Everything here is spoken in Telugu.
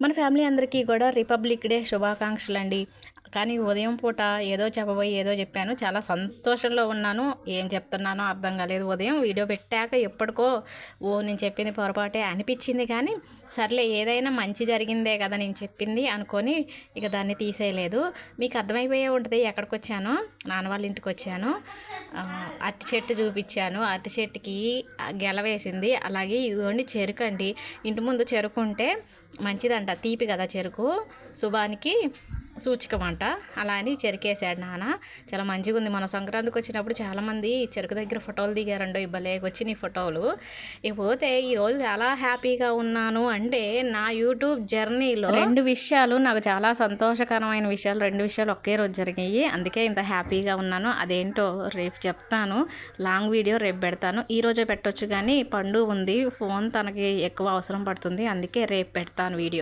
మన ఫ్యామిలీ అందరికీ కూడా రిపబ్లిక్ డే శుభాకాంక్షలు అండి కానీ ఉదయం పూట ఏదో చెప్పబోయి ఏదో చెప్పాను. చాలా సంతోషంలో ఉన్నాను. ఏం చెప్తున్నానో అర్థం కాలేదు. ఉదయం వీడియో పెట్టాక ఎప్పటికో ఓ నేను చెప్పింది పొరపాటే అనిపించింది కానీ సర్లే ఏదైనా మంచి జరిగిందే కదా నేను చెప్పింది అనుకొని ఇక దాన్ని తీసేయలేదు. మీకు అర్థమైపోయే ఉంటుంది ఎక్కడికి వచ్చానో నాన్న వాళ్ళ ఇంటికి వచ్చాను. అరటి చెట్టు చూపించాను. అరటి చెట్టుకి గెలవేసింది అలాగే ఇదిగోండి చెరుకు అండి. ఇంటి ముందు చెరుకు ఉంటే మంచిదంట. తీపి కదా చెరుకు. శుభానికి సూచికమంట. అలా అని చెరికేసాడు నాన్న చాలా మంచిగా ఉంది మన సంక్రాంతికి వచ్చినప్పుడు చాలామంది చెరుకు దగ్గర ఫోటోలు దిగారండో ఇవ్వలే వచ్చినాయి ఫోటోలు. ఇకపోతే ఈరోజు చాలా హ్యాపీగా ఉన్నాను అంటే నా యూట్యూబ్ జర్నీలో రెండు విషయాలు నాకు చాలా సంతోషకరమైన విషయాలు. రెండు విషయాలు ఒకే రోజు జరిగాయి. అందుకే ఇంత హ్యాపీగా ఉన్నాను. అదేంటో రేపు చెప్తాను. లాంగ్ వీడియో రేపు పెడతాను. ఈరోజే పెట్టొచ్చు కానీ పండు ఉంది. ఫోన్ తనకి ఎక్కువ అవసరం పడుతుంది. అందుకే రేపు పెడతాను వీడియో.